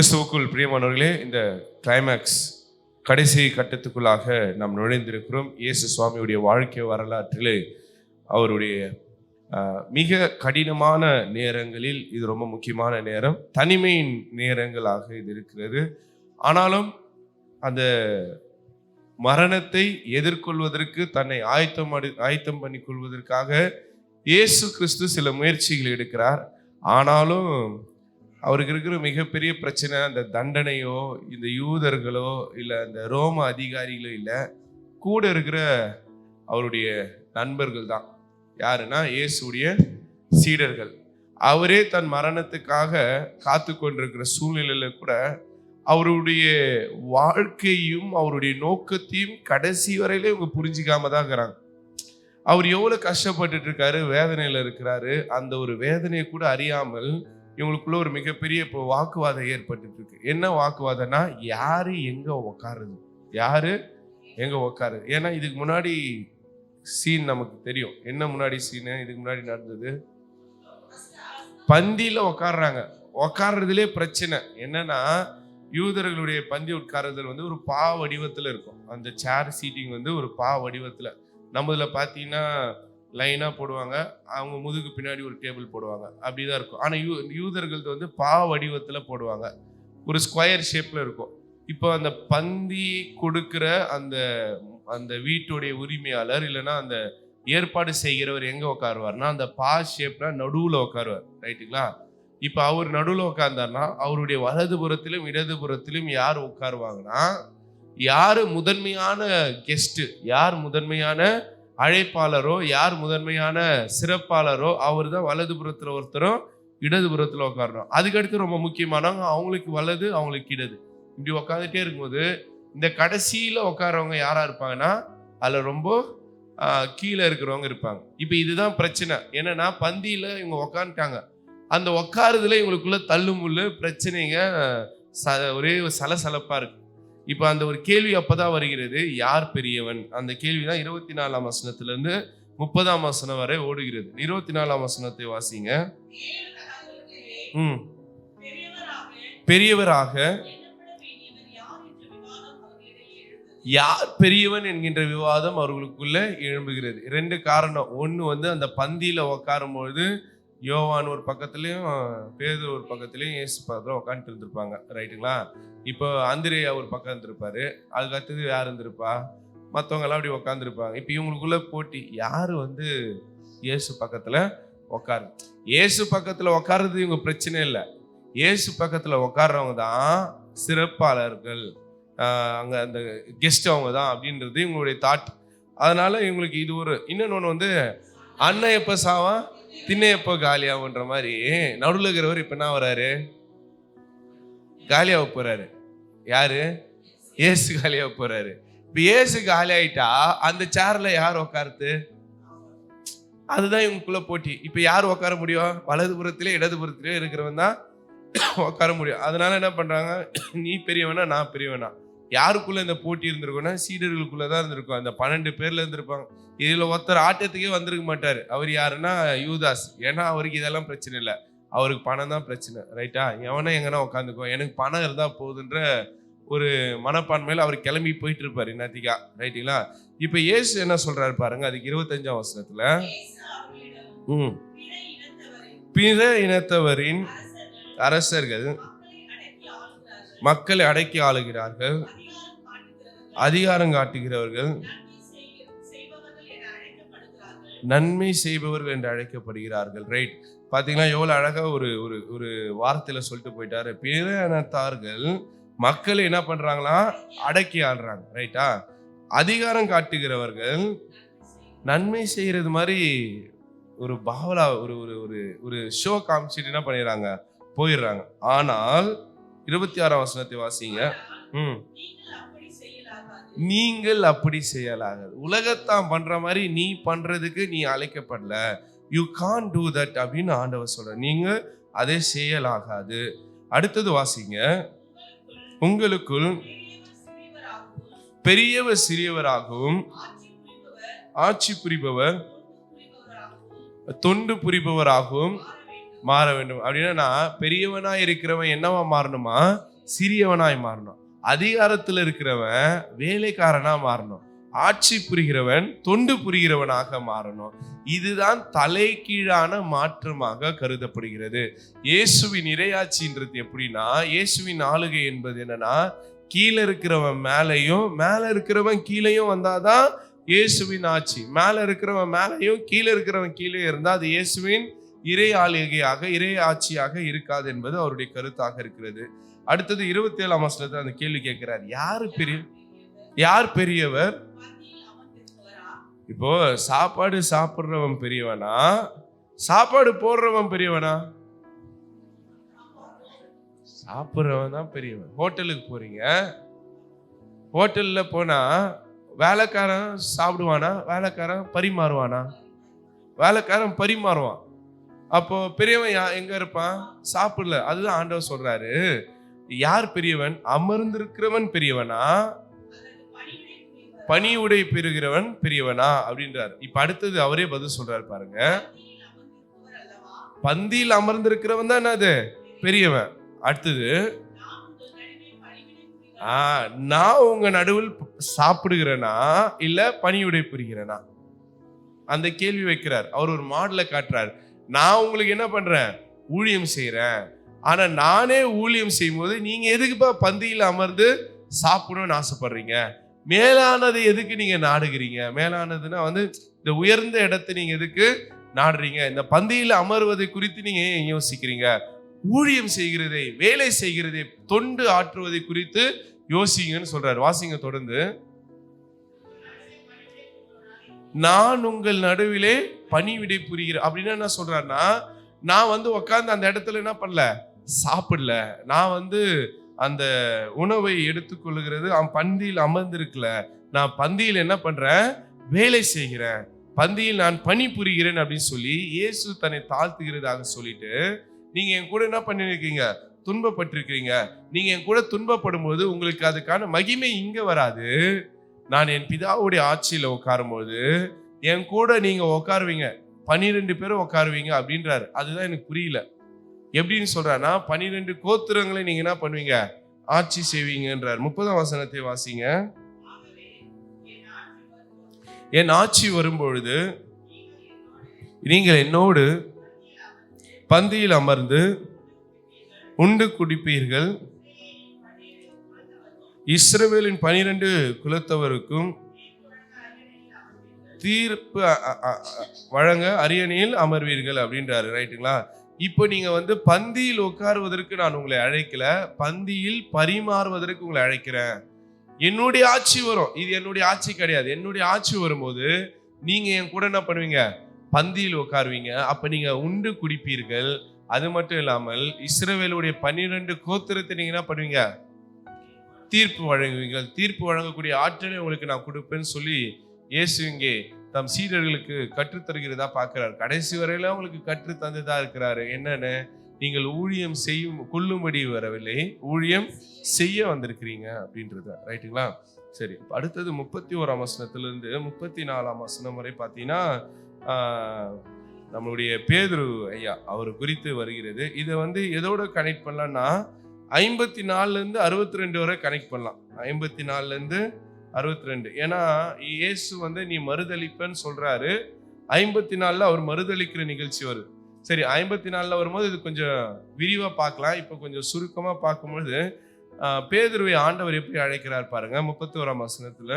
கிறிஸ்துவுக்குள் பிரியமானவர்களே இந்த கிளைமேக்ஸ் கடைசி கட்டத்துக்குள்ளாக நாம் நுழைந்திருக்கிறோம். இயேசு சுவாமியுடைய வாழ்க்கை வரலாற்றிலே அவருடைய மிக கடினமான நேரங்களில் இது ரொம்ப முக்கியமான நேரம். தனிமையின் நேரங்களாக இது இருக்கிறது. ஆனாலும் அந்த மரணத்தை எதிர்கொள்வதற்கு தன்னை ஆயத்தம் அடி ஆயத்தம் பண்ணி கொள்வதற்காக இயேசு கிறிஸ்து சில முயற்சிகள் எடுக்கிறார். ஆனாலும் அவருக்கு இருக்கிற மிகப்பெரிய பிரச்சனை அந்த தண்டனையோ இந்த யூதர்களோ இல்லை அந்த ரோம அதிகாரிகளோ இல்லை கூட இருக்கிற அவருடைய நண்பர்கள் தான். யாருன்னா இயேசுடைய சீடர்கள். அவரே தன் மரணத்துக்காக காத்து கொண்டிருக்கிற சூழ்நிலையில் கூட அவருடைய வாழ்க்கையும் அவருடைய நோக்கத்தையும் கடைசி வரையில இவங்க புரிஞ்சிக்காம தான் இருக்கிறாங்க. அவர் எவ்வளோ கஷ்டப்பட்டுட்டு இருக்காரு வேதனையில் இருக்கிறாரு அந்த ஒரு வேதனையை கூட அறியாமல் இவங்களுக்குள்ள ஒரு மிகப்பெரிய இப்போ வாக்குவாதம் ஏற்பட்டு இருக்கு என்ன வாக்குவாதம்னா யாரு எங்க உக்காருது? யாரு எங்க உக்காருது? ஏன்னா இதுக்கு முன்னாடி சீன் நமக்கு தெரியும். என்ன முன்னாடி சீனு இதுக்கு முன்னாடி நடந்தது? பந்தியில உக்காடுறாங்க உட்கார்றதுலே பிரச்சனை. என்னன்னா யூதர்களுடைய பந்தி உட்காருதல் வந்து ஒரு பா வடிவத்துல இருக்கும். அந்த சேர் சீட்டிங் வந்து ஒரு பா வடிவத்துல நம்மதுல பார்த்தீங்கன்னா லைனாக போடுவாங்க. அவங்க முதுகு பின்னாடி ஒரு டேபிள் போடுவாங்க. அப்படிதான் இருக்கும். ஆனால் யூ யூதர்களது வந்து பா வடிவத்தில் போடுவாங்க. ஒரு ஸ்கொயர் ஷேப்பில் இருக்கும். இப்போ அந்த பந்தி கொடுக்குற அந்த அந்த வீட்டுடைய உரிமையாளர் இல்லைன்னா அந்த ஏற்பாடு செய்கிறவர் எங்கே உட்காருவார்னா அந்த பா ஷேப்னா நடுவில் உட்காருவார் ரைட்டுங்களா? இப்போ அவர் நடுவில் உட்கார்ந்தார்னா அவருடைய வலதுபுறத்திலும் இடதுபுறத்திலும் யார் உட்காருவாங்கன்னா யார் முதன்மையான கெஸ்ட்டு யார் முதன்மையான அழைப்பாளரோ யார் முதன்மையான சிறப்பாளரோ அவர் தான் வலதுபுறத்தில் ஒருத்தரும் இடதுபுறத்தில் உட்காரணும். அதுக்கடுத்து ரொம்ப முக்கியமானவங்க அவங்களுக்கு வலது அவங்களுக்கு இடது. இப்படி உட்காந்துட்டே இருக்கும்போது இந்த கடைசியில் உட்காரவங்க யாராக இருப்பாங்கன்னா அதில் ரொம்ப கீழே இருக்கிறவங்க இருப்பாங்க. இப்போ இதுதான் பிரச்சனை. என்னன்னா பந்தியில் இவங்க உக்காந்துட்டாங்க அந்த உட்காருதுல இவங்களுக்குள்ள தள்ளுமுள்ளு பிரச்சனைங்க ச ஒரே சலசலப்பாக இருக்கு. இப்போ அந்த ஒரு கேள்வி அப்போதான் வருகிறது. யார் பெரியவன்? அந்த கேள்வி தான் இருபத்தி நாலாம் வசனத்திலேருந்து முப்பதாம் வசனம் வரை ஓடுகிறது. இருபத்தி நாலாம் வசனத்தை வாசிங்க. ம். பெரியவராக யார் பெரியவன் என்கின்ற விவாதம் அவர்களுக்குள்ள எழும்புகிறது. ரெண்டு காரணம். ஒன்று வந்து அந்த பந்தியில் உட்காரும் பொழுது யோவான் ஒரு பக்கத்துலேயும் பேது ஒரு பக்கத்துலேயும் இயேசு பக்கத்தில் உட்காந்துட்டு இருந்திருப்பாங்க. ரைட்டுங்களா இப்போ அந்திரேயா ஒரு பக்கம் இருந்திருப்பாரு. அதுக்கடுத்தது யார் இருந்திருப்பா? மற்றவங்கெல்லாம் அப்படி உட்காந்துருப்பாங்க இப்போ இவங்களுக்குள்ள போட்டி யார் வந்து இயேசு பக்கத்தில் உட்காரு இயேசு பக்கத்தில் உட்காருறது இவங்க பிரச்சனை இல்லை. இயேசு பக்கத்தில் உட்காடுறவங்க தான் சிறப்பாளர்கள். அங்கே அந்த கெஸ்ட் அவங்க தான் அப்படின்றது இவங்களுடைய தாட் அதனால இவங்களுக்கு இது ஒரு இன்னொன்று வந்து அண்ணன் எப்போ சாவான்? திண்ணை எப்போ காலியாகுன்ற மாதிரி நடுவில் இருக்கிறவர் இப்போ என்ன வராரு காலியாக போகிறாரு யாரு? ஏசு காலியாக போகிறாரு இப்போ ஏசு காலி ஆயிட்டா அந்த சேரில் யார் உட்காருது அதுதான் இவங்களுக்குள்ள போட்டி. இப்போ யார் உட்கார முடியும்? வலதுபுறத்திலே இடதுபுறத்திலே இருக்கிறவன் தான் உட்கார முடியும். அதனால என்ன பண்ணுறாங்க நீ பெரியவனா நான் பெரியவனா. யாருக்குள்ள இந்த போட்டி இருந்திருக்கும்னா சீடர்களுக்குள்ள தான் இருந்திருக்கும். அந்த பன்னெண்டு பேர்ல இருந்திருப்பாங்க. இதுல ஒருத்தர் ஆட்டத்துக்கே வந்திருக்க மாட்டாரு. அவர் யாருன்னா யூதாஸ். ஏன்னா அவருக்கு இதெல்லாம் பிரச்சனை இல்லை. அவருக்கு பணம் தான் பிரச்சனை. ரைட்டா எவனா எங்கன்னா உட்காந்துக்கோ எனக்கு பணம் இருந்தா போதுன்ற ஒரு மனப்பான்மையில அவர் கிளம்பி போயிட்டு இருப்பாரு என்னத்திக்கா ரைட்டுங்களா இப்ப இயேசு என்ன சொல்றாரு பாருங்க அதுக்கு இருபத்தஞ்சாம் வசனத்துல. ம். பிற இனத்தவரின் அரசர்கள். மக்களை அடக்கி ஆளுகிறார்கள். அதிகாரம் காட்டுகிறவர்கள் நன்மை செய்பவர்கள் என்று அழைக்கப்படுகிறார்கள். ரைட் பாத்தீங்கன்னா எவ்வளவு அழகா ஒரு ஒரு ஒரு வார்த்தையில சொல்லிட்டு போயிட்டாரு. பிற இனத்தார்கள் மக்களை என்ன பண்றாங்களா? அடக்கி ஆடுறாங்க ரைட்டா அதிகாரம் காட்டுகிறவர்கள் நன்மை செய்யறது மாதிரி ஒரு பாவலா ஒரு ஒரு ஒரு ஒரு ஷோ காமிச்சிட்டு என்ன பண்ணிடுறாங்க? போயிடுறாங்க. ஆனால் இருபத்தி ஆறாம் வசனத்தை வாசிங்க. ம். நீங்கள் அப்படி செய்யலாகாது. உலகத்தான் பண்ற மாதிரி நீ பண்றதுக்கு நீ அழைக்கப்படல. யூ கான் டூ தட் அப்படின்னு ஆண்டவர் சொல்ற. நீங்க அதை செய்யலாகாது. அடுத்தது வாசிங்க. உங்களுக்குள் பெரியவர் சிறியவராகவும் ஆட்சி புரிபவர் தொண்டு புரிபவராகவும் மாற வேண்டும். அப்படின்னா பெரியவனாய் இருக்கிறவன் என்னவா மாறணுமா? சிறியவனாய் மாறணும். அதிகாரத்தில் இருக்கிறவன் வேலைக்காரனா மாறணும். ஆட்சி புரிகிறவன் தொண்டு புரிகிறவனாக மாறணும். இதுதான் தலைகீழான மாற்றமாக கருதப்படுகிறது. இயேசுவின் இரையாட்சின்றது எப்படின்னா இயேசுவின் ஆளுகை என்பது என்னன்னா கீழே இருக்கிறவன் மேலையும் மேலே இருக்கிறவன் கீழேயும் வந்தாதான் இயேசுவின் ஆட்சி. மேலே இருக்கிறவன் மேலையும் கீழே இருக்கிறவன் கீழே இருந்தால் அது இயேசுவின் இறை ஆளுகையாக இறை ஆட்சியாக இருக்காது என்பது அவருடைய கருத்தாக இருக்கிறது. அடுத்தது இருபத்தி ஏழாம் வருஷத்துல அந்த கேள்வி கேட்கிறார். யாரு பெரிய யார் பெரியவர்? இப்போ சாப்பாடு சாப்பிட்றவன் பெரியவனா? சாப்பாடு போடுறவன் பெரியவனா? சாப்பிட்றவன் தான் பெரியவன். ஹோட்டலுக்கு போறீங்க. ஹோட்டல்ல போனா வேலைக்காரன் சாப்பிடுவானா? வேலைக்காரன் பரிமாறுவானா? வேலைக்காரன் பரிமாறுவான். அப்போ பெரியவன் எங்க இருப்பான்? சாப்பிடல. அதுதான் ஆண்டவர் சொல்றாரு. யார் பெரியவன்? அமர்ந்திருக்கிறவன் பெரியவனா? பணி உடை பெறுகிறவன் பெரியவனா? அப்படின்றார். இப்ப அடுத்தது அவரே பதில் சொல்றாரு பாருங்க. பந்தியில் அமர்ந்திருக்கிறவன் தான் அது? பெரியவன். அடுத்தது ஆ நான் உங்க நடுவில் சாப்பிடுகிறேனா? இல்ல பணியுடை புரிகிறேனா? அந்த கேள்வி வைக்கிறார். அவர் ஒரு மாடலை காட்டுறார். நான் உங்களுக்கு என்ன பண்ணுறேன் ஊழியம் செய்கிறேன் ஆனால் நானே ஊழியம் செய்யும்போது நீங்கள் எதுக்குப்பா பந்தியில் அமர்ந்து சாப்பிடணும்னு ஆசைப்படுறீங்க? மேலானது எதுக்கு நீங்கள் நாடுகிறீங்க? மேலானதுன்னா வந்து இந்த உயர்ந்த இடத்தை நீங்கள் எதுக்கு நாடுறீங்க? இந்த பந்தியில் அமர்வதை குறித்து நீங்கள் ஏன் யோசிக்கிறீங்க? ஊழியம் செய்கிறதை வேலை செய்கிறதை தொண்டு ஆற்றுவதை குறித்து யோசிங்கன்னு சொல்றாரு. வாசிங்க தொடர்ந்து. நான் உங்கள் நடுவிலே பணிவிடை புரிகிற அப்படின்னா என்ன சொல்றாருன்னா நான் வந்து உட்காந்து அந்த இடத்துல என்ன பண்ணல? சாப்பிடல. நான் வந்து அந்த உணவை எடுத்துக்கொள்கிறது அவன் பந்தியில் அமர்ந்திருக்கல. நான் பந்தியில் என்ன பண்றேன்? வேலை செய்கிறேன். பந்தியில் நான் பணி புரிகிறேன் அப்படின்னு சொல்லி இயேசு தன்னை தாழ்த்துகிறதாக சொல்லிட்டு நீங்க என் கூட என்ன பண்ணிருக்கீங்க? துன்பப்பட்டிருக்கிறீங்க. நீங்க என் கூட துன்பப்படும் போது உங்களுக்கு அதுக்கான மகிமை இங்க வராது. நான் என் பிதாவுடைய ஆட்சியில உட்காரும்போது என் கூட நீங்க உட்காருவீங்க பனிரெண்டு பேரும் உட்காருவீங்க அப்படின்றாரு. அதுதான் எனக்கு புரியல. எப்படின்னு சொல்றாருன்னா பனிரெண்டு கோத்திரங்களை நீங்க என்ன பண்ணுவீங்க? ஆட்சி செய்வீங்கன்றார். முப்பதாம் வசனத்தை வாசிங்க. என் ஆட்சி வரும்பொழுது நீங்கள் என்னோடு பந்தியில் அமர்ந்து உண்டு குடிப்பீர்கள். இஸ்ரவேலின் பனிரெண்டு குலத்தவருக்கும் தீர்ப்பு வழங்க அரியணையில் அமர்வீர்கள் அப்படின்றாரு ரைட்டுங்களா? இப்போ நீங்கள் வந்து பந்தியில் உட்காருவதற்கு நான் உங்களை அழைக்கல பந்தியில் பரிமாறுவதற்கு உங்களை அழைக்கிறேன். என்னுடைய ஆட்சி வரும். இது என்னுடைய ஆட்சி கிடையாது. என்னுடைய ஆட்சி வரும்போது நீங்கள் என் கூட என்ன பண்ணுவீங்க? பந்தியில் உட்காருவீங்க. அப்போ நீங்கள் உண்டு குடிப்பீர்கள். அது மட்டும் இல்லாமல் இஸ்ரேவேலுடைய பன்னிரெண்டு கோத்திரத்தை நீங்கள் என்ன பண்ணுவீங்க? தீர்ப்பு வழங்குவீர்கள். தீர்ப்பு வழங்கக்கூடிய ஆற்றலை உங்களுக்கு நான் கொடுப்பேன்னு சொல்லி இயேசு இங்கே தம் சீடர்களுக்கு கற்றுத்தருகிறதா பார்க்கிறார். கடைசி வரையில அவங்களுக்கு கற்று தந்துதா இருக்கிறாரு. என்னன்னு நீங்கள் ஊழியம் செய்யும் கொள்ளும்படி வரவில்லை. ஊழியம் செய்ய வந்திருக்கிறீங்க அப்படின்றது. ரைட்டுங்களா? சரி அடுத்தது முப்பத்தி ஓராம் வசனத்திலிருந்து முப்பத்தி நாலாம் வசனம் வரை பார்த்தீங்கன்னா நம்மளுடைய பேதுரு ஐயா அவர் குறித்து வருகிறது. இதை வந்து எதோட கனெக்ட் பண்ணலாம்னா ஐம்பத்தி நாலுலேருந்து அறுபத்தி ரெண்டு வரை கனெக்ட் பண்ணலாம். ஐம்பத்தி நாலுலேருந்து அறுபத்தி ரெண்டு ஏன்னா இயேசு வந்து நீ மறுதளிப்பன்னு சொல்றாரு. ஐம்பத்தி நாலில் அவர் மறுதளிக்கிற நிகழ்ச்சி வருது. சரி ஐம்பத்தி நாலில் வரும்போது இது கொஞ்சம் விரிவாக பார்க்கலாம். இப்போ கொஞ்சம் சுருக்கமாக பார்க்கும்பொழுது பேதுருவை ஆண்டவர் எப்படி அழைக்கிறார் பாருங்க முப்பத்தி ஓராம் வசனத்தில்.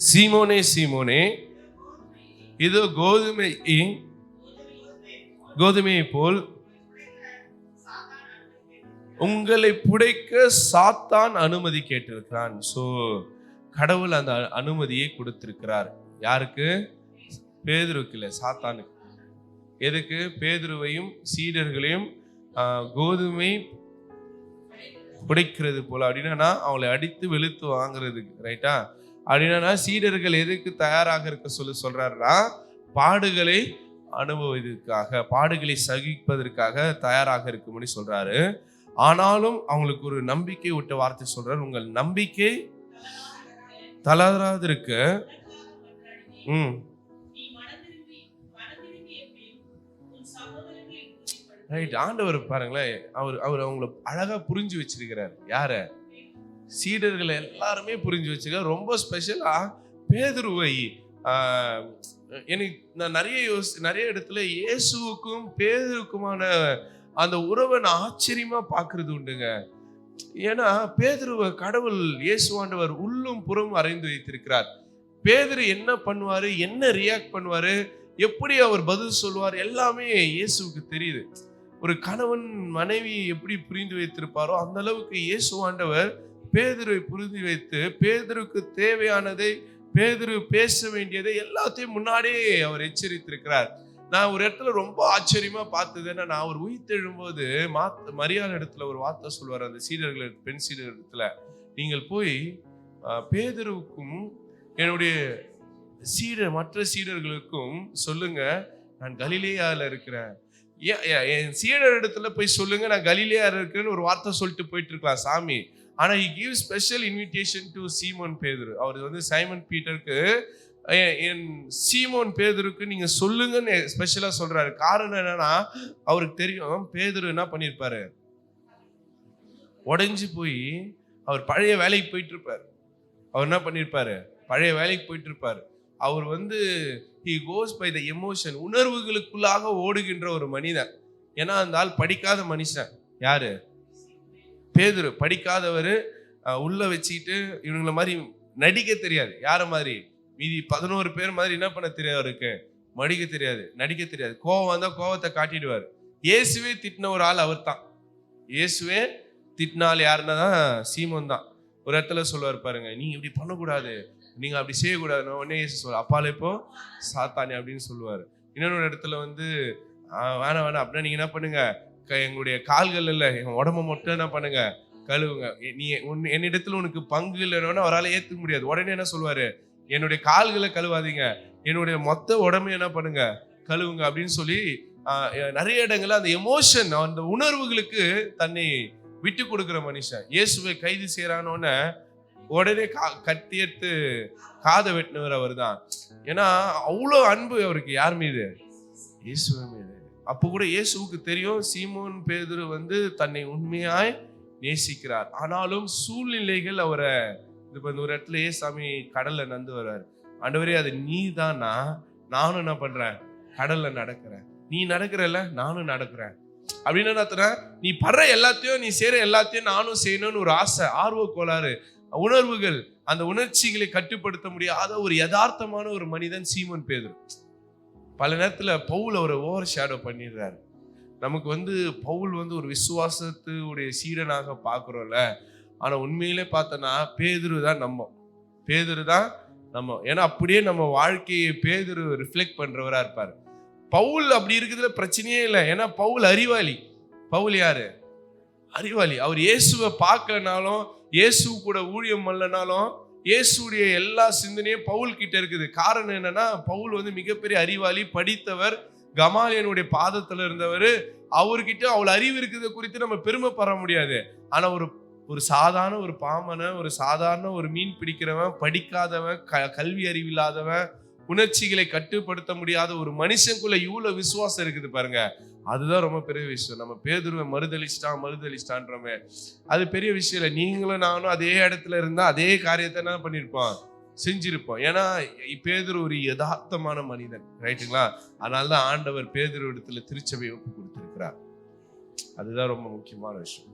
சீமோனே சீமோனே இதோ கோதுமை கோதுமையை போல் உங்களை புடைக்க சாத்தான் அனுமதி கேட்டிருக்கிறான். ஸோ கடவுள் அந்த அனுமதியை கொடுத்திருக்கிறார். யாருக்கு? பேதுருக்கு இல்லை சாத்தானுக்கு. எதுக்கு? பேதுருவையும் சீடர்களையும் கோதுமை புடைக்கிறது போல. அப்படின்னா அவளை அடித்து வெளுத்து வாங்குறதுக்கு ரைட்டா அப்படின்னா சீடர்கள் எதுக்கு தயாராக இருக்க சொல்லி சொல்றாருன்னா பாடுகளை அனுபவதற்காக பாடுகளை சகிப்பதற்காக தயாராக இருக்கும்படி சொல்றாரு. ஆனாலும் அவங்களுக்கு ஒரு நம்பிக்கை விட்ட வார்த்தை சொல்றாரு. உங்கள் நம்பிக்கை தளராதிருக்க. ம். ரைட் ஆண்டவர் பாருங்களேன் அவர் அவர் அவங்கள அழகாக புரிஞ்சு வச்சிருக்கிறார். யார? சீடர்களை எல்லாருமே புரிஞ்சு வச்சிருக்கார் ரொம்ப ஸ்பெஷலாக பேதுருவை எனக்கு நான் நிறைய யோசி நிறைய இடத்துல இயேசுவுக்கும் பேதுருக்குமான அந்த உறவை நான் ஆச்சரியமாக பார்க்குறது உண்டுங்க. ஏன்னா பேதுருவ கடவுள் இயேசுவாண்டவர் உள்ளும் புறம் அறைந்து வைத்திருக்கிறார். பேதுரு என்ன பண்ணுவாரு? என்ன ரியாக்ட் பண்ணுவாரு? எப்படி அவர் பதில் சொல்வார் எல்லாமே இயேசுவுக்கு தெரியுது. ஒரு கணவன் மனைவி எப்படி புரிந்து வைத்திருப்பாரோ அந்த அளவுக்கு இயேசுவாண்டவர் பேதுருவை புரிந்து வைத்து பேதுருக்கு தேவையானதை பேதுரு பேச வேண்டியதை எல்லாத்தையும் முன்னாடியே அவர் எச்சரித்திருக்கிறார். நான் ஒரு இடத்துல ரொம்ப ஆச்சரியமா பார்த்தது என்ன நான் அவர் உயிர்த்தெழும்போது மாத் மரியாதை இடத்துல ஒரு வார்த்தை சொல்வார் அந்த சீடர்கள் பெண் சீடர் இடத்துல. நீங்கள் போய் பேதருவுக்கும் பேதுருவுக்கும் என்னுடைய சீடர் மற்ற சீடர்களுக்கும் சொல்லுங்க நான் கலிலேயாவில் இருக்கிறேன். ஏன், என் சீடர் இடத்துல போய் சொல்லுங்க நான் கலிலேயா இருக்கிறேன்னு ஒரு வார்த்தை சொல்லிட்டு போயிட்டு இருக்கலாம் சாமி. ஆனால் he give special invitation to Simon பேதுரு அவர் வந்து சைமன் பீட்டருக்கு என்- சீமோன் பேதருக்கு நீங்கள் சொல்லுங்கன்னு ஸ்பெஷலாக சொல்கிறாரு காரணம் என்னன்னா அவருக்கு தெரியும் பேதரு என்ன பண்ணியிருப்பாரு உடஞ்சி போய் அவர் பழைய வேலைக்கு போயிட்டு இருப்பார் அவர் என்ன பண்ணியிருப்பாரு பழைய வேலைக்கு போயிட்டு இருப்பார் அவர் வந்து he goes by the emotion உணர்வுகளுக்குள்ளாக ஓடுகின்ற ஒரு மனிதன். ஏன்னா அந்த ஆள் படிக்காத மனுஷன். யாரு? பேதுரு. படிக்காதவர் உள்ள வச்சுக்கிட்டு இவங்கள மாதிரி நடிக்க தெரியாது. யார மாதிரி? மீதி பதினோரு பேர் மாதிரி என்ன பண்ண தெரியாது அவருக்கு? மடிக்க தெரியாது நடிக்க தெரியாது. கோவம் வந்தா கோவத்தை காட்டிடுவார். இயேசுவே திட்டின ஒரு ஆள் அவர் தான் இயேசுவே திட்டின ஆள் யாருன்னா தான் சீமோன் தான். ஒரு இடத்துல சொல்லுவார் பாருங்க நீங்கள் இப்படி பண்ணக்கூடாது. நீங்க அப்படி செய்யக்கூடாதுன்னு. உடனே இயேசு சொல்லுவார் அப்பால இப்போ சாத்தானே அப்படின்னு சொல்லுவார். இன்னொரு இடத்துல வந்து வேணாம் வேணாம். அப்படின்னா நீங்க என்ன பண்ணுங்க? க- எங்களுடைய கால்கள் இல்லை என் உடம்ப மட்டும் என்ன பண்ணுங்க? கழுவுங்க. எ- நீ உன் என்னிடத்துல உனக்கு பங்கு இல்லைன்னா அவரால் ஏற்றுக்க முடியாது. உடனே என்ன சொல்லுவாரு? என்னுடைய கால்களை கழுவாதீங்க. என்னுடைய மொத்த உடம்பு என்ன பண்ணுங்க? கழுவுங்க அப்படின்னு சொல்லி நிறைய இடங்கள்ல அந்த எமோஷன் அந்த உணர்வுகளுக்கு தன்னை விட்டு கொடுக்குற மனுஷன். இயேசுவை கைது செய்யறானோன்னு உடனே கா கத்தி எடுத்து காதை வெட்டினவர் அவர் தான் ஏன்னா அவ்வளோ அன்பு அவருக்கு. யார் மீது? இயேசுவை மீது. அப்போ கூட இயேசுவுக்கு தெரியும் சீமோன் பேதுரு வந்து தன்னை உண்மையாய் நேசிக்கிறார். ஆனாலும் சூழ்நிலைகள் அவரை இப்போ இந்த ஒரு இடத்துல ஏசாமி கடல்ல நந்து வர்றாரு. ஆண்டவரே அது நீ தானா நானும் என்ன பண்றேன்? கடல்ல நடக்கிறேன். நீ நடக்கிறல்ல? நானும் நடக்கிறேன். அப்படின்னு என்ன நீ படுற எல்லாத்தையும் நீ செய்யற எல்லாத்தையும் நானும் செய்யணும்னு ஒரு ஆசை ஆர்வ கோளாறு உணர்வுகள் அந்த உணர்ச்சிகளை கட்டுப்படுத்த முடியாத ஒரு யதார்த்தமான ஒரு மனிதன் சீமன் பேதுரு. பல நேரத்தில் பவுல் அவரை ஓவர் ஷேடோ பண்ணிடுறாரு. நமக்கு வந்து பவுல் வந்து ஒரு விசுவாசத்துடைய சீடனாக பார்க்குறோம்ல ஆனால் உண்மையிலே பார்த்தோன்னா பேதுரு தான் நம்ம. பேதுரு தான் நம்ம. ஏன்னா அப்படியே நம்ம வாழ்க்கையை பேதுரு ரிஃப்ளெக்ட் பண்ணுறவராக இருப்பார். பவுல் அப்படி இருக்கிறதுல பிரச்சனையே இல்லை. ஏன்னா பவுல் அறிவாளி. பவுல் யாரு? அறிவாளி. அவர் இயேசுவை பார்க்கலனாலும் இயேசு கூட ஊழியம் பண்ணலனாலும் இயேசுடைய எல்லா சிந்தனையும் பவுல் கிட்ட இருக்குது. காரணம் என்னன்னா பவுல் வந்து மிகப்பெரிய அறிவாளி படித்தவர் கமாலியனுடைய பாதத்துல இருந்தவர். அவர்கிட்ட அவ்வளோ அறிவு இருக்கிறத குறித்து நம்ம பெருமைப்பட முடியாது. ஆனா ஒரு ஒரு சாதாரண ஒரு பாமனை ஒரு சாதாரண ஒரு மீன் பிடிக்கிறவன் படிக்காதவன் க கல்வி அறிவில்லாதவன் உணர்ச்சிகளை கட்டுப்படுத்த முடியாத ஒரு மனுஷனுக்குள்ள இவ்வளோ விசுவாசம் இருக்குது பாருங்க. அதுதான் ரொம்ப பெரிய விஷயம். நம்ம பேதுருவை மறுதளிச்சிட்டான் மறுதளிச்சிட்டான்றமே அது பெரிய விஷயம் இல்லை. நீங்களும் நானும் அதே இடத்துல இருந்தால் அதே காரியத்தை என்ன பண்ணியிருப்போம். செஞ்சிருப்போம். ஏன்னா பேதுரு ஒரு யதார்த்தமான மனிதன். ரைட்டுங்களா? அதனால தான் ஆண்டவர் பேதுரு இடத்துல திருச்சபை ஒப்பு கொடுத்துருக்கிறார். அதுதான் ரொம்ப முக்கியமான விஷயம்.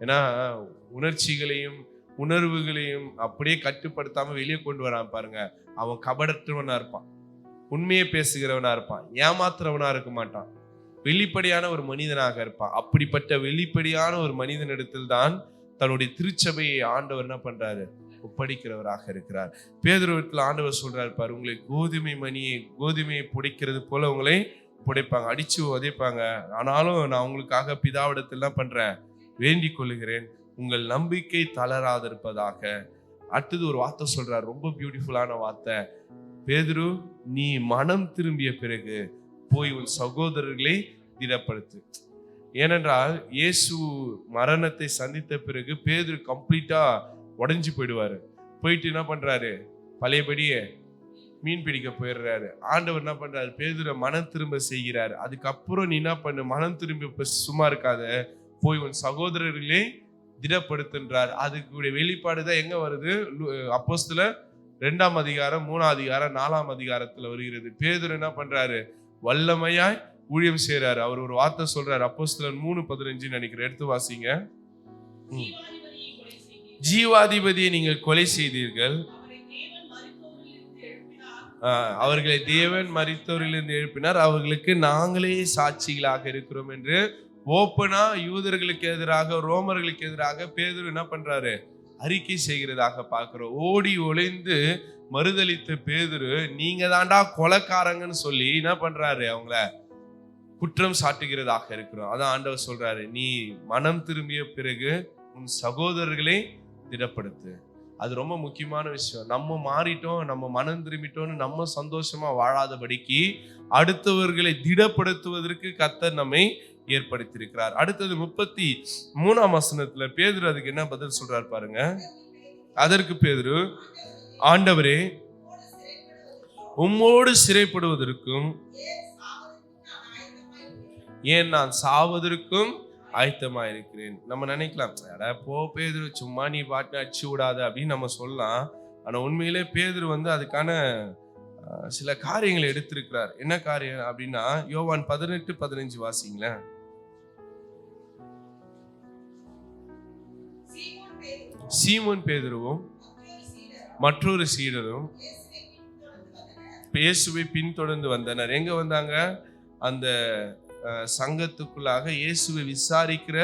ஏன்னா உணர்ச்சிகளையும் உணர்வுகளையும் அப்படியே கட்டுப்படுத்தாமல் வெளியே கொண்டு வரான் பாருங்க. அவன் கபடற்றவனா இருப்பான். உண்மையை பேசுகிறவனா இருப்பான். ஏமாத்துறவனா இருக்க மாட்டான். வெளிப்படையான ஒரு மனிதனாக இருப்பான். அப்படிப்பட்ட வெளிப்படையான ஒரு மனிதனிடத்தில் தான் தன்னுடைய திருச்சபையை ஆண்டவர் என்ன பண்றாரு? ஒப்படைக்கிறவராக இருக்கிறார். பேதுருவத்தில் ஆண்டவர் சொல்றாரு பாரு உங்களை கோதுமை மணியை கோதுமையை புடைக்கிறது போல உங்களை புடைப்பாங்க. அடிச்சு உதைப்பாங்க. ஆனாலும் நான் உங்களுக்காக பிதாவிடத்தில் என்ன பண்றேன்? வேண்டிக் கொள்ளுகிறேன். உங்கள் நம்பிக்கை தளராதிருப்பதாக. அடுத்தது ஒரு வார்த்தை சொல்றார். ரொம்ப பியூட்டிஃபுல்லான வார்த்தை. பேதுரு நீ மனம் திரும்பிய பிறகு போய் உன் சகோதரர்களை திடப்படுத்து. ஏனென்றால் இயேசு மரணத்தை சந்தித்த பிறகு பேதுரு கம்ப்ளீட்டா உடஞ்சி போயிடுவாரு. போயிட்டு என்ன பண்றாரு? பழையபடியே மீன் பிடிக்க போயிடுறாரு. ஆண்டவர் என்ன பண்றாரு? பேதுரை மனம் திரும்ப செய்கிறார். அதுக்கப்புறம் நீ என்ன பண்ணு? மனம் திரும்பி இப்ப சும்மா இருக்காத. போய் உன் சகோதரர்களே திடப்படுத்துன்றார் அதுக்குடைய வெளிப்பாடு தான் எங்க வருது? அப்போஸ்துல ரெண்டாம் அதிகாரம் மூணாம் அதிகாரம் நாலாம் அதிகாரத்துல வருகிறது. பேதர் என்ன பண்றாரு? வல்லமையாய் ஊழியம் செய்றாரு. அவர் ஒரு வார்த்தை சொல்றாரு. அப்போஸ்தலன் மூணு பதினஞ்சு நினைக்கிறேன். எடுத்து வாசிங்க. ம். ஜீவாதிபதியை நீங்கள் கொலை செய்தீர்கள். அவர்களை தேவன் மறித்தோரிலிருந்து எழுப்பினார். அவர்களுக்கு நாங்களே சாட்சிகளாக இருக்கிறோம் என்று ஓப்பனா யூதர்களுக்கு எதிராக ரோமர்களுக்கு எதிராக பேதர் என்ன பண்றாரு? அறிக்கை செய்கிறதாக பார்க்கிறோம். ஓடி ஒளிந்து மறுதளித்த பேதுரு நீங்க தாண்டா கொலக்காரங்கன்னு சொல்லி என்ன பண்றாரு அவங்கள? குற்றம் சாட்டுகிறதாக இருக்கிறோம். அதான் ஆண்டவர் சொல்றாரு நீ மனம் திரும்பிய பிறகு உன் சகோதரர்களை திடப்படுத்து. அது ரொம்ப முக்கியமான விஷயம். நம்ம மாறிட்டோம் நம்ம மனம் திரும்பிட்டோம்னு நம்ம சந்தோஷமா வாழாதபடிக்கு அடுத்தவர்களை திடப்படுத்துவதற்கு கத்த நம்மை ஏற்படுத்தியிருக்கிறார். அடுத்தது முப்பத்தி மூணாம் வசனத்துல பேதுரு அதுக்கு என்ன பதில் சொல்றாரு பாருங்க. அதற்கு பேதுரு ஆண்டவரே உம்மோடு சிறைப்படுவதற்கும் ஏன் நான் சாவதற்கும் ஆயத்தமா இருக்கிறேன் நம்ம நினைக்கலாம் அட போ பேதுரு சும்மா நீ பாட்டு அடிச்சு விடாத அப்படின்னு நம்ம சொல்லலாம். ஆனா உண்மையிலே பேதுரு வந்து அதுக்கான சில காரியங்களை எடுத்திருக்கிறார். என்ன காரியம் அப்படின்னா யோவான் பதினெட்டு பதினஞ்சு வாசிங்களேன். சீமோன் பேதுருவும் மற்றொரு சீடரும் இயேசுவை பின்தொடர்ந்து வந்தனர். எங்க வந்தாங்க? அந்த சங்கத்துக்குள்ளாக இயேசுவை விசாரிக்கிற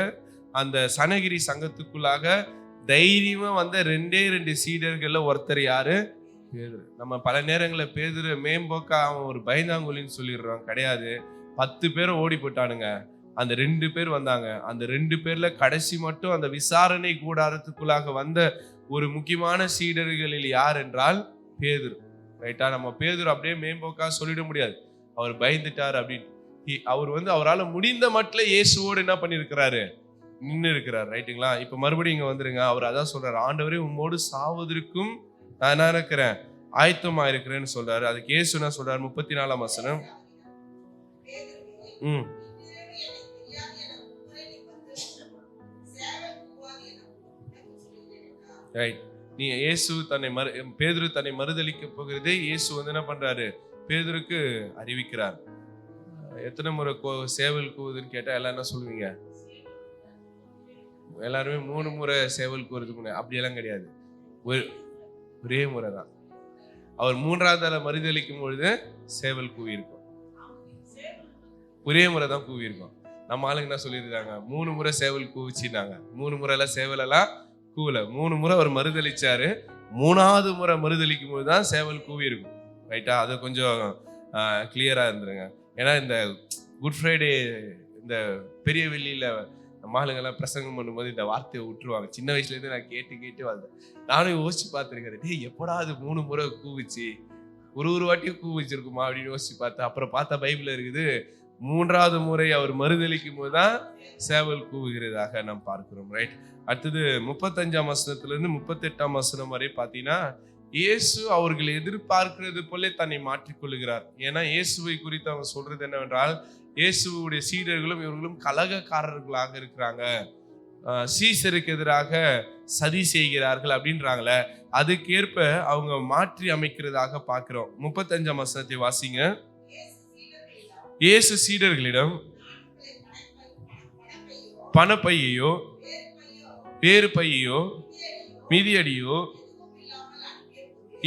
அந்த சனகிரி சங்கத்துக்குள்ளாக தைரியமா வந்த ரெண்டே ரெண்டு சீடர்கள்ல ஒருத்தர் யாரு? பேதுரு நம்ம பல நேரங்களில் பேதுரு மேம்போக்கா அவன் ஒரு பயந்தாங்குழின்னு சொல்லிடுறான். கிடையாது. பத்து பேரும் ஓடி போட்டானுங்க அந்த ரெண்டு பேர் வந்தாங்க. அந்த ரெண்டு பேர்ல கடைசி மட்டும் அந்த விசாரணை கூடாரத்துக்குள்ளாக வந்த ஒரு முக்கியமான சீடர்களில் யார் என்றால் பேதுரு. ரைட்டா நம்ம பேதுரு அப்படியே மேம்போக்கா சொல்லிட முடியாது. அவர் பயந்துட்டார் அப்படின்னு. அவர் வந்து அவரால் முடிந்த மட்டில் இயேசுவோடு என்ன பண்ணியிருக்கிறாரு? நின்று இருக்கிறார் ரைட்டுங்களா இப்போ மறுபடியும் இங்கே வந்துருங்க. அவர் அதான் சொல்றாரு. ஆண்டவரே உம்மோடு சாவதற்கும் நான் என்ன இருக்கிறேன்? ஆயத்தமா இருக்கிறேன்னு சொல்றாரு. அதுக்கு இயேசு என்ன சொல்றாரு? முப்பத்தி நாலாம் வசனம். ம். ரைட் நீ இயேசு தன்னை மறு பேதுரு தன்னை மறுதளிக்க போகிறதே இயேசு வந்து என்ன பண்றாரு? பேதுருக்கு அறிவிக்கிறார். எத்தனை முறை கோ சேவல் கூவுதுன்னு கேட்டா எல்லாம் என்ன சொல்லுவீங்க? எல்லாருமே மூணு முறை சேவல் கூறுறதுக்கு அப்படியெல்லாம் கிடையாது. ஒரு ஒரே முறை தான் அவர் மூன்றாவது தலை மறுதளிக்கும் பொழுது சேவல் கூவி இருக்கும் ஒரே முறை தான் கூவி இருக்கும் நம்ம ஆளுங்க என்ன சொல்லியிருக்காங்க? மூணு முறை சேவல் கூவிச்சினாங்க மூணு முறையெல்லாம் சேவலெல்லாம் கூவல. மூணு முறை அவர் மறுதளிச்சாரு மூணாவது முறை மறுதளிக்கும் போது தான் சேவல் கூவி இருக்கும் ரைட்டா அது கொஞ்சம் கிளியராக இருந்துருங்க. ஏன்னா இந்த குட் ஃப்ரைடே இந்த பெரிய வெள்ளியில் நம்ம ஆளுங்கெல்லாம் பிரசங்கம் பண்ணும்போது இந்த வார்த்தையை விட்டுருவாங்க. சின்ன வயசுலேருந்து நான் கேட்டு கேட்டு வந்தேன் நானும் யோசிச்சு பார்த்துருக்கேன் டேய் எப்படா அது மூணு முறை கூவிச்சு? ஒரு ஒரு வாட்டியும் கூவிச்சிருக்குமா? அப்படின்னு யோசிச்சு பார்த்தேன். அப்புறம் பார்த்தா பைபிள் இருக்குது மூன்றாவது முறை அவர் மறுதளிக்கும் போது தான் சேவல் கூவுகிறதாக நாம் பார்க்கிறோம். ரைட் அடுத்தது முப்பத்தஞ்சாம் வசனத்துலேருந்து முப்பத்தெட்டாம் வசனம் வரை பார்த்தீங்கன்னா இயேசு அவர்கள் எதிர்பார்க்கிறது போல தன்னை மாற்றிக்கொள்கிறார் ஏன்னா இயேசுவை குறித்து அவங்க சொல்றது என்னவென்றால் இயேசுவுடைய சீடர்களும் இவர்களும் கலகக்காரர்களாக இருக்கிறாங்க. சீசருக்கு எதிராக சதி செய்கிறார்கள் அப்படின்றாங்களே அதுக்கேற்ப அவங்க மாற்றி அமைக்கிறதாக பார்க்கிறோம். முப்பத்தஞ்சாம் வசனத்தை வாசிங்க. இயேசு சீடர்களிடம் பணப்பையையோ வேறு பையையோ மிதியடியோ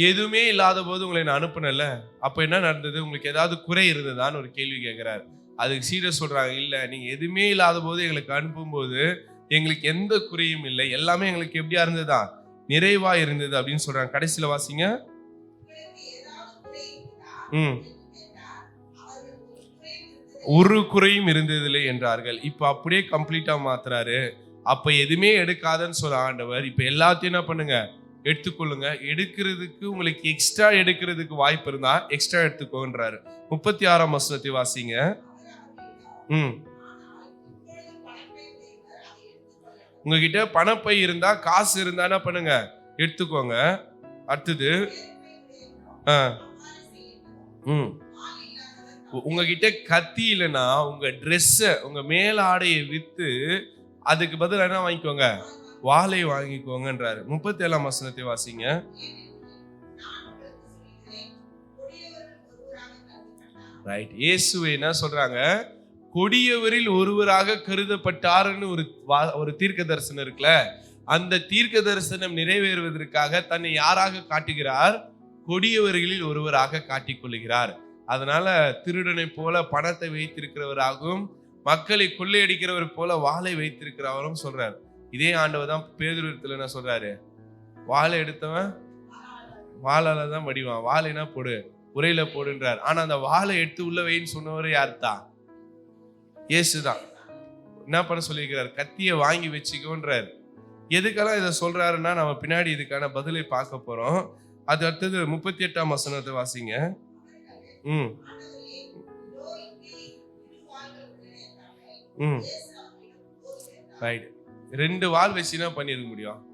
எதுவுமே இல்லாத போது உங்களை நான் அனுப்பினல அப்ப என்ன நடந்தது? உங்களுக்கு ஏதாவது குறை இருந்ததான்னு ஒரு கேள்வி கேட்கிறார். அதுக்கு சீடர் சொல்கிறாங்க இல்லை நீங்கள் எதுவுமே இல்லாத போது எங்களுக்கு அனுப்பும்போது எங்களுக்கு எந்த குறையும் இல்லை. எல்லாமே எங்களுக்கு எப்படியா இருந்ததா? நிறைவா இருந்தது அப்படின்னு சொல்றாங்க. கடைசியில வாசிங்க. ம். ஒரு குறையும் இருந்ததில்லை என்றார்கள். இப்ப அப்படியே கம்ப்ளீட்டா மாத்துறாரு. அப்ப எதுவுமே எடுக்காதன்னு சொல்ல ஆண்டவர் இப்ப எல்லாத்தையும் என்ன பண்ணுங்க? எடுத்துக்கொள்ளுங்க. எடுக்கிறதுக்கு உங்களுக்கு எக்ஸ்ட்ரா எடுக்கிறதுக்கு வாய்ப்பு இருந்தா எக்ஸ்ட்ரா எடுத்துக்கோன்றாரு. முப்பத்தி ஆறாம் வசனத்தை வாசிங்க. ம். உங்ககிட்ட பணப்பை இருந்தா காசு இருந்தா என்ன பண்ணுங்க? எடுத்துக்கோங்க. அடுத்தது ஆ. ம். உங்ககிட்ட கத்தி இல்லைன்னா உங்க ட்ரெஸ்ஸை உங்க மேலாடையை வித்து அதுக்கு பதில் என்ன வாங்கிக்கோங்க? வாழை வாங்கிக்கோங்கன்றாரு. முப்பத்தி ஏழாம் வசனத்தை வாசிங்க. ரைட் இயேசுவை என்ன சொல்றாங்க? கொடியவரில் ஒருவராக கருதப்பட்டாருன்னு ஒரு வா- ஒரு தீர்க்க தரிசனம் இருக்குல்ல? அந்த தீர்க்க தரிசனம் நிறைவேறுவதற்காக தன்னை யாராக காட்டுகிறார்? கொடியவர்களில் ஒருவராக காட்டிக் கொள்ளுகிறார் அதனால திருடனை போல பணத்தை வைத்திருக்கிறவராகவும் மக்களை கொள்ளையடிக்கிறவர் போல வாளை வைத்திருக்கிறவரும் சொல்றார். இதே ஆண்டவர் தான் பேதுருவத்தில் என்ன சொல்றாரு? வாளை எடுத்தவன் வாழால தான் மடிவான் வாழைனா போடு உரையில போடுன்றார். ஆனா அந்த வாளை எடுத்து உள்ள வைன்னு சொன்னவர் யார் தான் இயேசுதான். என்ன பண்ண சொல்லியிருக்கிறார்? கத்தியை வாங்கி வச்சுக்கோன்றார். எதுக்கெல்லாம் இதை சொல்றாருன்னா நம்ம பின்னாடி இதுக்கான பதிலை பார்க்க போறோம். அது அடுத்தது முப்பத்தி எட்டாம் வசனத்தை வாசிங்க. ம். ம். ரைட் ரெண்டு வால் வச்சு என்ன பண்ணிருக்க முடியும்?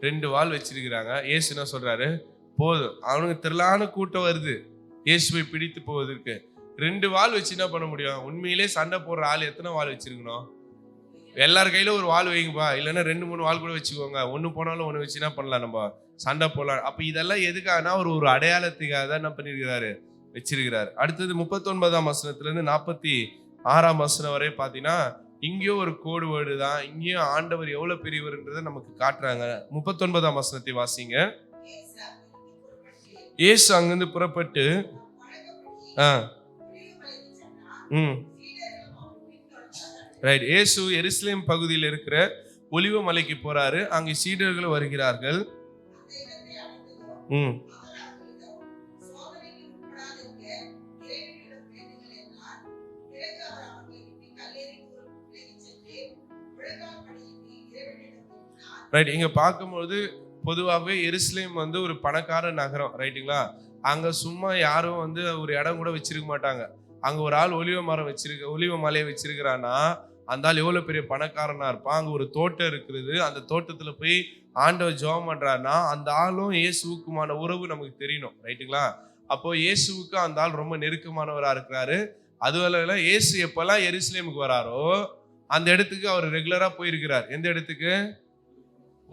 ரெண்டு வால் வச்சிருக்கிறாங்க. இயேசு சொல்றாரு? போதும். அவனுக்கு திரளான கூட்டம் வருது. இயேசுவை பிடித்து போவதற்கு. ரெண்டு வால் வச்சு என்ன பண்ண முடியும்? உண்மையிலே சண்டை போடுற ஆள் எத்தனை வால் வச்சிருக்கணும்? எல்லார் கையில ஒரு வால் வைங்கப்பா. இல்லைன்னா ரெண்டு மூணு வால் கூட வச்சுக்கோங்க. ஒன்று போனாலும் ஒன்று வச்சு என்ன பண்ணலாம் நம்ம? சண்டை போடலாம். அப்ப இதெல்லாம் எதுக்காகனா ஒரு ஒரு அடையாளத்துக்காக தான் என்ன பண்ணியிருக்கிறாரு? வச்சிருக்கிறாரு. அடுத்தது முப்பத்தொன்பதாம் வசனத்துல இருந்து நாற்பத்தி ஆறாம் வசனம் வரை பார்த்தீங்கன்னா இங்கேயும் ஒரு கோடு வேர்டு தான். இங்கேயும் ஆண்டவர் எவ்வளவு பெரியவர்ன்றதை நமக்கு காட்டுறாங்க. முப்பத்தொன்பதாம் வசனத்தை வாசிங்க. இயேசு அங்கிருந்து புறப்பட்டு ஆ. ரைட் இயேசு எருசலேம் பகுதியில் இருக்கிற ஒலிவ மலைக்கு போறாரு. அங்கே சீடர்கள் வருகிறார்கள். ம். ரைட் இங்க பார்க்கும்போது பொதுவாகவே எருசலேம் வந்து ஒரு பணக்கார நகரம். ரைட்டுங்களா அங்க சும்மா யாரும் வந்து ஒரு இடம் கூட வச்சிருக்க மாட்டாங்க. அங்கே ஒரு ஆள் ஒலிவ மரம் வச்சிருக்க ஒலிவ மலையை வச்சிருக்கிறான்னா அந்த ஆள் எவ்வளோ பெரிய பணக்காரனாக இருப்பான்? அங்கே ஒரு தோட்டம் இருக்குது. அந்த தோட்டத்தில் போய் ஆண்டவர் ஜெபம் பண்றாருன்னா அந்த ஆளும் இயேசுவுக்குமான உறவு நமக்கு தெரியணும். ரைட்டுங்களா அப்போ இயேசுவுக்கு அந்த ஆள் ரொம்ப நெருக்கமானவராக இருக்கிறாரு. அதுவல்ல இயேசு எப்போல்லாம் எருசலேமுக்கு வராரோ அந்த இடத்துக்கு அவர் ரெகுலராக போயிருக்கிறார். எந்த இடத்துக்கு?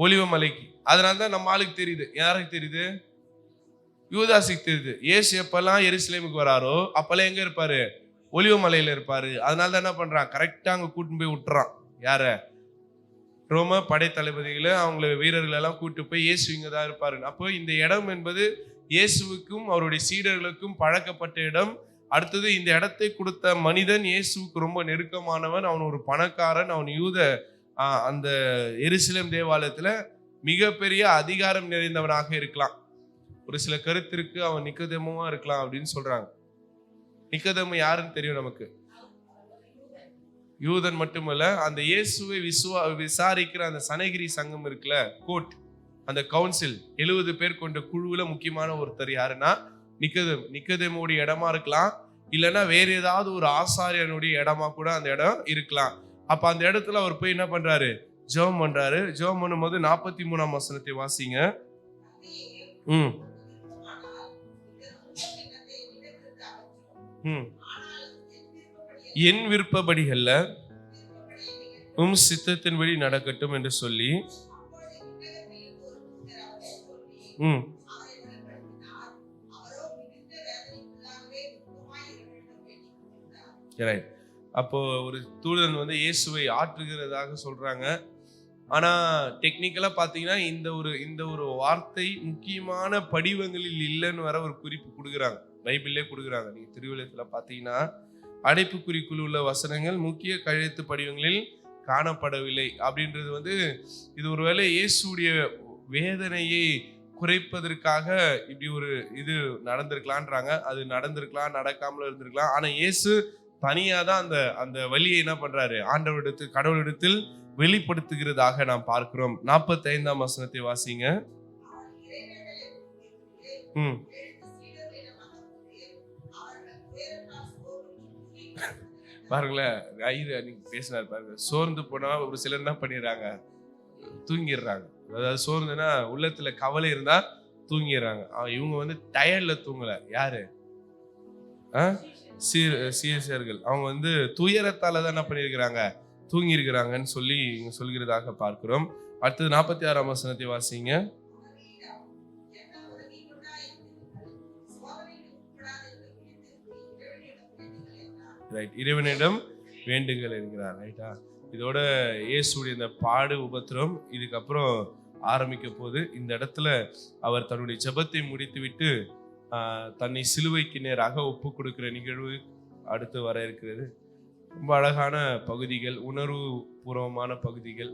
ஒலிவ மலைக்கு. அதனால தான் நம்ம ஆளுக்கு தெரியுது. யாருக்கு தெரியுது? யூதாசிக்கு தெரியுது இயேசு எப்பெல்லாம் எருசலேமுக்கு வராரோ அப்பெல்லாம் எங்கே இருப்பார்? ஒலிவ மலையில் இருப்பார். அதனால தான் என்ன பண்ணுறான் கரெக்டாக அங்கே கூட்டின்னு போய் விட்டுறான். யார? ரோம படைத்தளபதிகளை அவங்கள வீரர்களெல்லாம் கூட்டு போய் இயேசு இங்கே தான் இருப்பார். அப்போ இந்த இடம் என்பது இயேசுவுக்கும் அவருடைய சீடர்களுக்கும் பழக்கப்பட்ட இடம். அடுத்தது இந்த இடத்தை கொடுத்த மனிதன் இயேசுவுக்கு ரொம்ப நெருக்கமானவன். அவன் ஒரு பணக்காரன். அவன் யூத அந்த எருசலேம் தேவாலயத்தில் மிகப்பெரிய அதிகாரம் நிறைந்தவனாக இருக்கலாம். ஒரு சில கருத்திற்கு அவன் நிக்கதேமமா இருக்கலாம் அப்படின்னு சொல்றாங்க. நிக்கதேமு யாருன்னு தெரியும் நமக்கு? யூதன் மட்டுமல்ல அந்த இயேசுவை விசுவா விசாரிக்கிற அந்த சனகிரி சங்கம் இருக்குல்ல கோர்ட் அந்த கவுன்சில் எழுபது பேர் கொண்ட குழுவுல முக்கியமான ஒருத்தர் யாருன்னா நிக்கதம். நிக்கதேமுடைய இடமா இருக்கலாம் இல்லைன்னா வேற ஏதாவது ஒரு ஆசாரியனுடைய இடமா கூட அந்த இடம் இருக்கலாம். அப்ப அந்த இடத்துல அவர் போய் என்ன பண்றாரு? ஜெபம் பண்றாரு. ஜெபம் பண்ணும்போது நாற்பத்தி மூணாம் வசனத்தை வாசிங்க. ம். என் விருப்பப்படிகள்ல உம் சித்தத்தின்படி நடக்கட்டும் என்று சொல்லி. ம். ரைட் அப்போ ஒரு தூதன் வந்து இயேசுவை ஆற்றுகிறதாக சொல்றாங்க. ஆனா டெக்னிக்கலா பாத்தீங்கன்னா இந்த ஒரு இந்த ஒரு வார்த்தை முக்கியமான படிவங்களில் இல்லைன்னு வர ஒரு குறிப்பு கொடுக்குறாங்க. பைபிளே கொடுக்குறாங்க. நீங்கள் திருவிழத்தில் பார்த்தீங்கன்னா அடைப்புக்குறிக்குள் உள்ள வசனங்கள் முக்கிய கழுத்து படிவங்களில் காணப்படவில்லை. அப்படின்றது வந்து இது ஒருவேளை இயேசுடைய வேதனையை குறைப்பதற்காக இப்படி ஒரு இது நடந்திருக்கலான்றாங்க. அது நடந்திருக்கலாம் நடக்காமல் இருந்திருக்கலாம். ஆனால் இயேசு தனியாக தான் அந்த அந்த வழியை என்ன பண்றாரு? ஆண்டவரிடத்தில் கடவுளிடத்தில் வெளிப்படுத்துகிறதாக நாம் பார்க்கிறோம். நாற்பத்தி ஐந்தாம் வசனத்தை வாசிங்க. ம். பாருங்களேன் ஐயர் நீங்க பேசினார் பாருங்க. சோர்ந்து போனா ஒரு சிலர் என்ன பண்ணிடுறாங்க? தூங்கிடுறாங்க. அதாவது சோர்ந்துன்னா உள்ளத்துல கவலை இருந்தா தூங்கிடுறாங்க. இவங்க வந்து டயர்டில் தூங்கல. யாரு? ஆ? சீர் சீசர்கள் அவங்க வந்து துயரத்தால் தான் என்ன பண்ணியிருக்கிறாங்க? தூங்கியிருக்கிறாங்கன்னு சொல்லி இங்கே சொல்கிறதாக பார்க்கிறோம். அடுத்தது நாற்பத்தி ஆறாம் வசனத்தை வாசிங்க. ரைட் இறைவனிடம் வேண்டுங்கள் என்கிறார் ரைட்டா இதோட இயேசுடைய இந்த பாடு உபத்திரம் இதுக்கப்புறம் ஆரம்பிக்க போது இந்த இடத்துல அவர் தன்னுடைய ஜெபத்தை முடித்துவிட்டு தன்னை சிலுவைக்கு நேராக ஒப்பு கொடுக்கிற நிகழ்வு அடுத்து வர இருக்கிறது. ரொம்ப அழகான பகுதிகள் உணர்வு பூர்வமான பகுதிகள்.